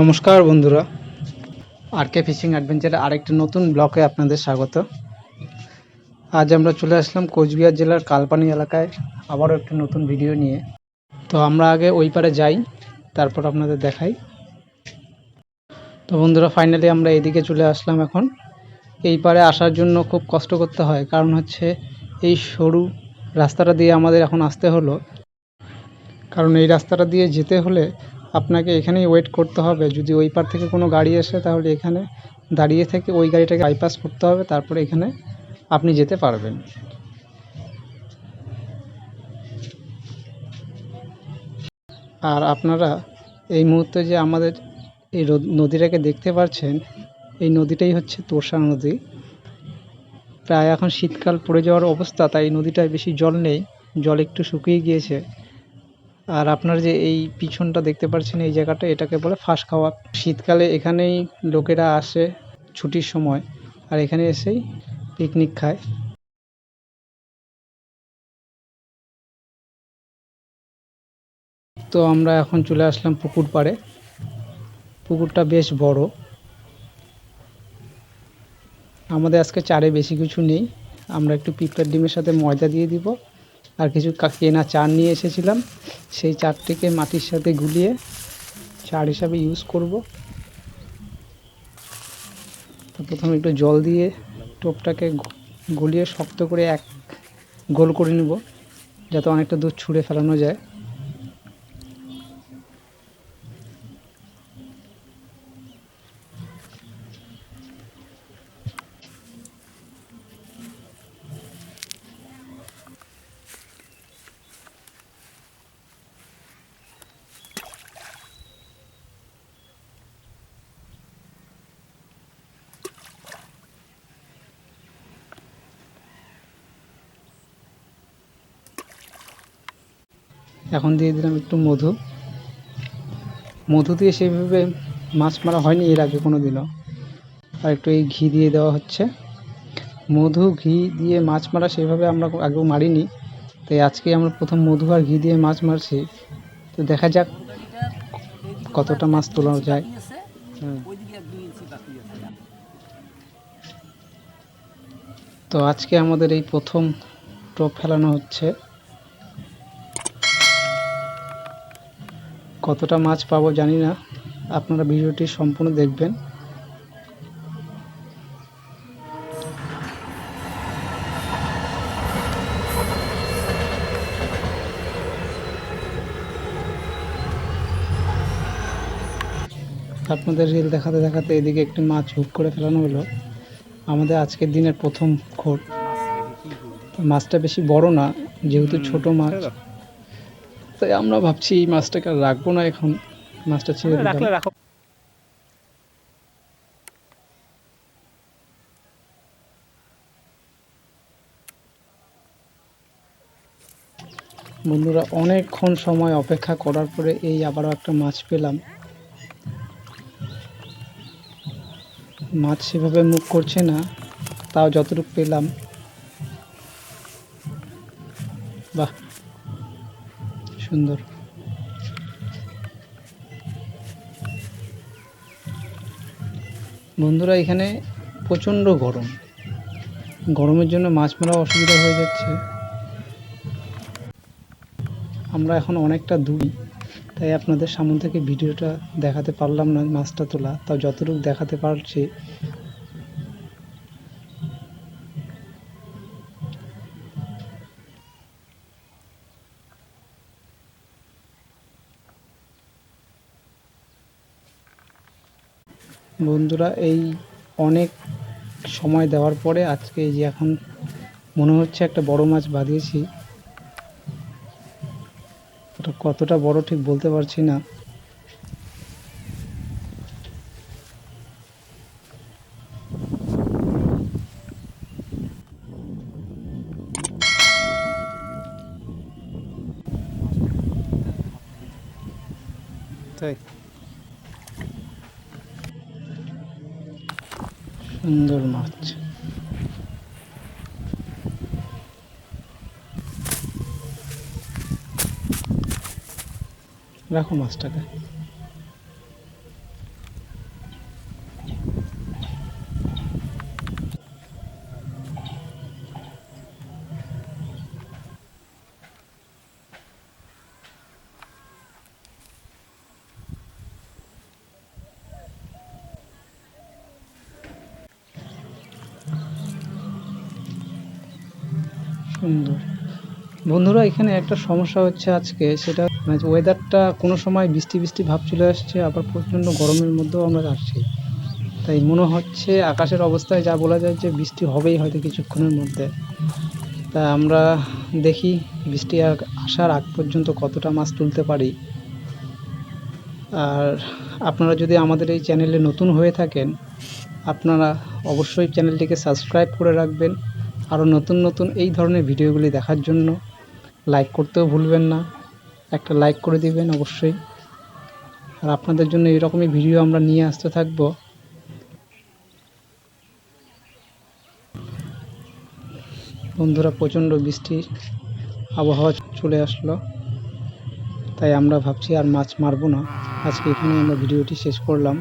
নমস্কার বন্ধুরা। আর কে ফিশিং অ্যাডভেঞ্চারে আরেকটি নতুন ব্লকে আপনাদের স্বাগত। আজ আমরা চলে আসলাম কোচবিহার জেলার কালপানি এলাকায়। আবারও একটি নতুন ভিডিও নিয়ে। তো আমরা আগে ওই পারে যাই, তারপর আপনাদের দেখাই। তো বন্ধুরা ফাইনালি আমরা এদিকে চলে আসলাম এখন। এই পারে আসার জন্য খুব কষ্ট করতে হয়, কারণ হচ্ছে এই সরু রাস্তাটা দিয়ে আমাদের এখন আসতে হলো। কারণ এই রাস্তাটা দিয়ে যেতে হলে আপনাকে এখানেই ওয়েট করতে হবে। যদি ওই পার থেকে কোনো গাড়ি আসে, তাহলে এখানে দাঁড়িয়ে থেকে ওই গাড়িটাকে বাইপাস করতে হবে, তারপরে এখানে আপনি যেতে পারবেন। আর আপনারা এই মুহূর্তে যে আমাদের এই নদীটাকে দেখতে পাচ্ছেন, এই নদীটাই হচ্ছে তোষা নদী। প্রায় এখন শীতকাল পড়ে যাওয়ার অবস্থা, তাই নদীটায় বেশি জল নেই। জল একটু শুকিয়ে গিয়েছে। আর আপনার যে এই পিছনটা দেখতে পাচ্ছেন, এই জায়গাটা, এটাকে বলে ফাঁস খাওয়া। শীতকালে এখানেই লোকেরা আসে ছুটির সময় আর এখানে এসেই পিকনিক খায়। তো আমরা এখন চলে আসলাম পুকুর পাড়ে। পুকুরটা বেশ বড়। আমাদের আজকে চারে বেশি কিছু নেই। আমরা একটু পিঁপড়ার ডিমের সাথে ময়দা দিয়ে দিব। আর কিছু কেনা চার নিয়ে এসেছিলাম। সেই চারটিকে মাটির সাথে গুলিয়ে চার হিসাবে ইউজ করব। প্রথমে একটু জল দিয়ে টোপটাকে গুলিয়ে শক্ত করে এক গোল করে নেব, যাতে অনেকটা দূর ছুঁড়ে ফেলানো যায়। এখন দিয়ে দিলাম একটু মধু। মধু দিয়ে সেইভাবে মাছ মারা হয়নি, এর আগে কোনো দিনও আর একটু এই ঘি দিয়ে দেওয়া হচ্ছে। মধু, ঘি দিয়ে মাছ মারা সেভাবে আমরা আগেও মারিনি। তাই আজকে আমরা প্রথম মধু আর ঘি দিয়ে মাছ মারছি। তো দেখা যাক কতটা মাছ তোলা যায়। তো আজকে আমাদের এই প্রথম টোপ ফেলানো হচ্ছে। কতটা মাছ পাবো জানি না। আপনারা ভিডিওটি সম্পূর্ণ দেখবেন। আপনাদের রিল দেখাতে দেখাতে এদিকে একটি মাছ হুক করে ফেলানো হলো। আমাদের আজকের দিনের প্রথম খোট মাছটা বেশি বড় না, যেহেতু ছোট মাছ। তাই আমরা ভাবছি এই মাছটাকে আর রাখব না এখন। মাছটা ছেড়ে দিলাম। রাখো। বন্ধুরা অনেকক্ষণ সময় অপেক্ষা করার পরে এই আবারও একটা মাছ পেলাম। মাছ সেভাবে মুখ করছে না তাও যতটুকু পেলাম। বাহ! সুন্দর। বন্ধুরা, এখানে প্রচণ্ড গরম। গরমের জন্য মাছ মারা অসুবিধা হয়ে যাচ্ছে। আমরা এখন অনেকটা দূর, তাই আপনাদের সামনে থেকে ভিডিওটা দেখাতে পারলাম না মাছটা তোলা। তাও যতটুকু দেখাতে পারছি বন্ধুরা, এই অনেক সময় দেওয়ার পরে আজকে এই যে এখন মনে হচ্ছে একটা বড় মাছ বাঁধিয়েছি। ওটা কতটা বড় ঠিক বলতে পারছি না। তাই? সুন্দর মাছ। রাখো মাছটাকে। সুন্দর। বন্ধুরা, এখানে একটা সমস্যা হচ্ছে আজকে, সেটা ওয়েদারটা কোনো সময় বৃষ্টি বৃষ্টি ভাব চলে আসছে, আবার প্রচণ্ড গরমের মধ্যেও আমরা যাচ্ছি। তাই মনে হচ্ছে আকাশের অবস্থায় যা বলা যায় যে বৃষ্টি হবেই হয়তো কিছুক্ষণের মধ্যে। তা আমরা দেখি বৃষ্টি আসার আগ পর্যন্ত কতটা মাছ তুলতে পারি। আর আপনারা যদি আমাদের এই চ্যানেলে নতুন হয়ে থাকেন, আপনারা অবশ্যই চ্যানেলটিকে সাবস্ক্রাইব করে রাখবেন। আরও নতুন নতুন এই ধরনের ভিডিওগুলি দেখার জন্য লাইক করতেও ভুলবেন না। একটা লাইক করে দিবেন অবশ্যই। আর আপনাদের জন্য এরকমই ভিডিও আমরা নিয়ে আসতে থাকব। বন্ধুরা, প্রচণ্ড বৃষ্টি আবহাওয়া চলে আসলো। তাই আমরা ভাবছি আর মাছ মারবো না। আজকে এখানে আমরা ভিডিওটি শেষ করলাম।